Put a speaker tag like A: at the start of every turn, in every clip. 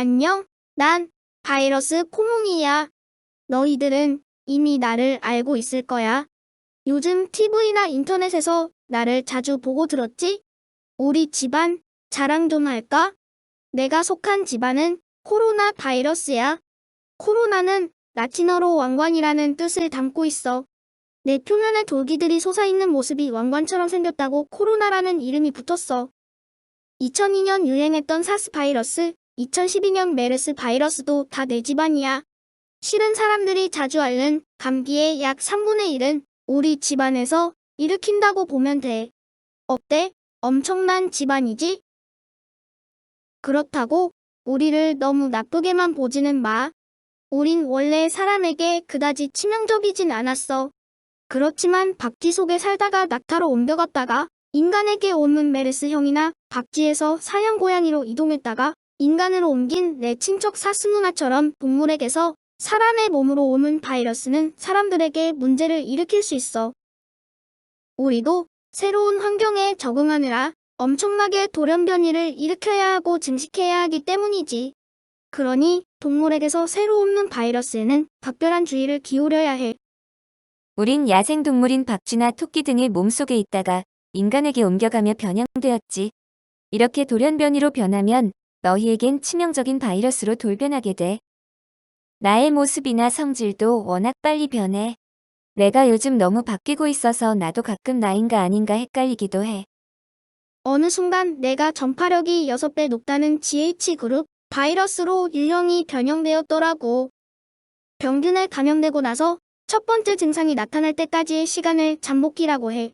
A: 안녕, 난 바이러스 코몽이야. 너희들은 이미 나를 알고 있을 거야. 요즘 TV나 인터넷에서 나를 자주 보고 들었지? 우리 집안 자랑 좀 할까? 내가 속한 집안은 코로나 바이러스야. 코로나는 라틴어로 왕관이라는 뜻을 담고 있어. 내 표면에 돌기들이 솟아있는 모습이 왕관처럼 생겼다고 코로나라는 이름이 붙었어. 2002년 유행했던 사스 바이러스, 2012년 메르스 바이러스도 다 내 집안이야. 실은 사람들이 자주 앓는 감기의 약 3분의 1은 우리 집안에서 일으킨다고 보면 돼. 어때? 엄청난 집안이지? 그렇다고 우리를 너무 나쁘게만 보지는 마. 우린 원래 사람에게 그다지 치명적이진 않았어. 그렇지만 박쥐 속에 살다가 낙타로 옮겨갔다가 인간에게 옮은 메르스형이나 박쥐에서 사형 고양이로 이동했다가 인간으로 옮긴 내 친척 사스 누나처럼 동물에게서 사람의 몸으로 옮은 바이러스는 사람들에게 문제를 일으킬 수 있어. 우리도 새로운 환경에 적응하느라 엄청나게 돌연변이를 일으켜야 하고 증식해야 하기 때문이지. 그러니 동물에게서 새로 옮는 바이러스에는 각별한 주의를 기울여야 해.
B: 우린 야생동물인 박쥐나 토끼 등의 몸속에 있다가 인간에게 옮겨가며 변형되었지. 이렇게 돌연변이로 변하면 너희에겐 치명적인 바이러스로 돌변하게 돼. 나의 모습이나 성질도 워낙 빨리 변해. 내가 요즘 너무 바뀌고 있어서 나도 가끔 나인가 아닌가 헷갈리기도 해.
A: 어느 순간 내가 전파력이 6배 높다는 GH그룹 바이러스로 유형이 변형되었더라고. 병균에 감염되고 나서 첫 번째 증상이 나타날 때까지의 시간을 잠복기라고 해.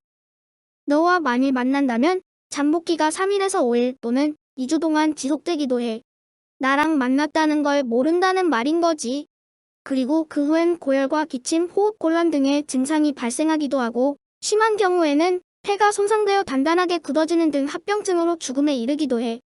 A: 너와 만일 만난다면 잠복기가 3일에서 5일 또는 2주 동안 지속되기도 해. 나랑 만났다는 걸 모른다는 말인 거지. 그리고 그 후엔 고열과 기침, 호흡 곤란 등의 증상이 발생하기도 하고 심한 경우에는 폐가 손상되어 단단하게 굳어지는 등 합병증으로 죽음에 이르기도 해.